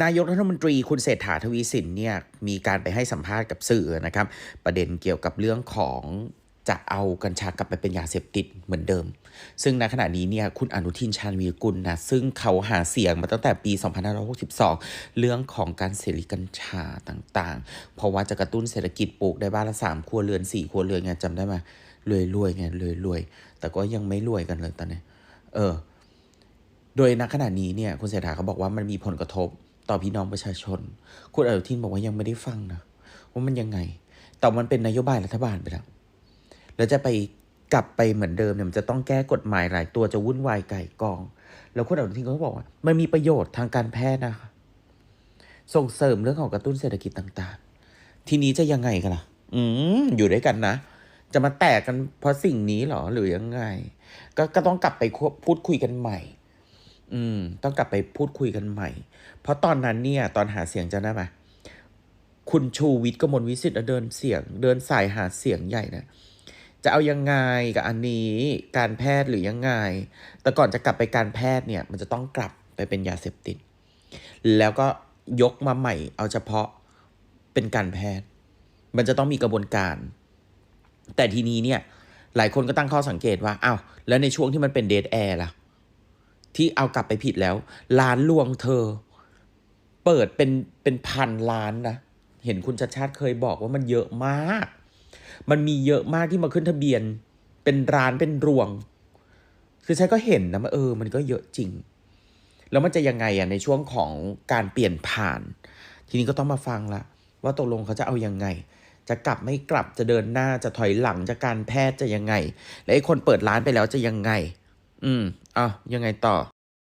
นายกรัฐมนตรีคุณเศรษฐาทวีสินเนี่ยมีการไปให้สัมภาษณ์กับสื่อนะครับ ประเด็นเกี่ยวกับเรื่องของจะเอากัญชากลับไปเป็นยาเสพติดเหมือนเดิม ซึ่งในขณะนี้เนี่ยคุณอนุทินชาญวีรกุลนะซึ่งเขาหาเสียงมาตั้งแต่ปี 2562 เรื่องของการเสรีกัญชาต่างๆ เพราะว่าจะกระตุ้นเศรษฐกิจปลูกได้บ้านละสามครัวเรือนสี่ครัวเรือนไงจำได้ไหมรวยรวยๆไงรวยรวยๆ แต่ก็ยังไม่รวยกันเลยตอนนี้ เออ โดยณขณะนี้เนี่ยคุณเศรษฐาเขาบอกว่ามันมีผลกระทบ ต่อพี่น้องประชาชน คุณอนุทินบอกว่ายังไม่ได้ฟังนะว่ามันยังไง แต่มันเป็นนโยบายรัฐบาลไปแล้วแล้วจะไปกลับไปเหมือนเดิมเนี่ยมันจะต้องแก้กฎหมายหลายตัวจะวุ่นวายไก่กอง แล้วคุณอนุทินก็บอกว่า มันมีประโยชน์ทางการแพทย์นะคะส่งเสริมเรื่องของกระตุ้นเศรษฐกิจต่างๆ ทีนี้จะยังไงกันล่ะ อืมอยู่ด้วยกันนะ จะมาแตกกันเพราะสิ่งนี้เหรอหรือยังไง ก็ก็ต้องกลับไปพูดคุยกันใหม่ อืม ต้องกลับไปพูดคุยกันใหม่ เพราะตอนนั้นเนี่ย ตอนหาเสียงจะได้ไหมคุณชูวิทย์กมลวิสิทธิ์เดินเสียง เดินสายหาเสียงใหญ่นะจะเอายังไงกับอันนี้การแพทย์หรือยังไง แต่ก่อนจะกลับไปการแพทย์เนี่ย มันจะต้องกลับไปเป็นยาเสพติด แล้วก็ยกมาใหม่ เอาเฉพาะเป็นการแพทย์ มันจะต้องมีกระบวนการ แต่ทีนี้เนี่ย หลายคนก็ตั้งข้อสังเกตว่าอ้าวแล้วในช่วงที่มันเป็นเดทแอร์ล่ะ ที่เอากลับไปผิดแล้วล้านลวงเธอ เปิดเป็นเป็นพันล้านนะเห็นคุณชัดชาติเคยบอกว่ามันเยอะมาก มันมีเยอะมากที่มาขึ้นทะเบียน เป็นร้านเป็นรวง คือฉันก็เห็นนะว่าเออ มันก็เยอะจริง แล้วมันจะยังไงอะในช่วงของการเปลี่ยนผ่าน ทีนี้ก็ต้องมาฟังละว่าตกลงเขาจะเอายังไง จะกลับไม่กลับจะเดินหน้าจะถอยหลังจะการแพทย์จะยังไง และไอ้คนเปิดร้านไปแล้วจะยังไง อืมอ้าวยังไงต่อ